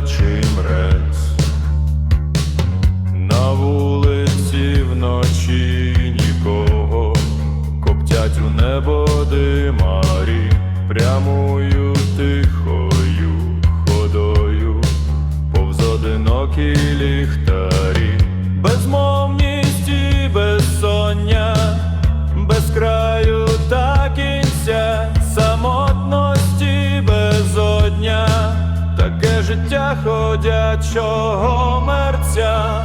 плаче мрець, на вулиці вночі нікого, коптять у небо димарі, прямою тихою ходою, повз одинокі ліхта. Життя ходячого мерця,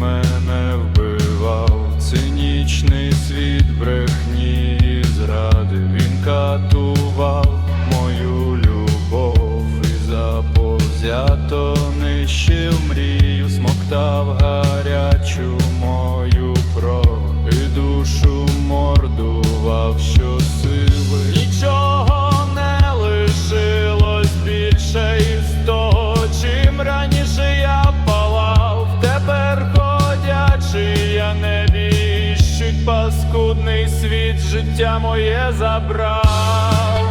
мене вбивав, цинічний світ брехні і зради. Він катував мою любов і заповзято нищив мрію, смоктав гарячу мою кров і душу мордував щосили. Нічого не лишилось більше із того, паскудний світ життя моє забрав.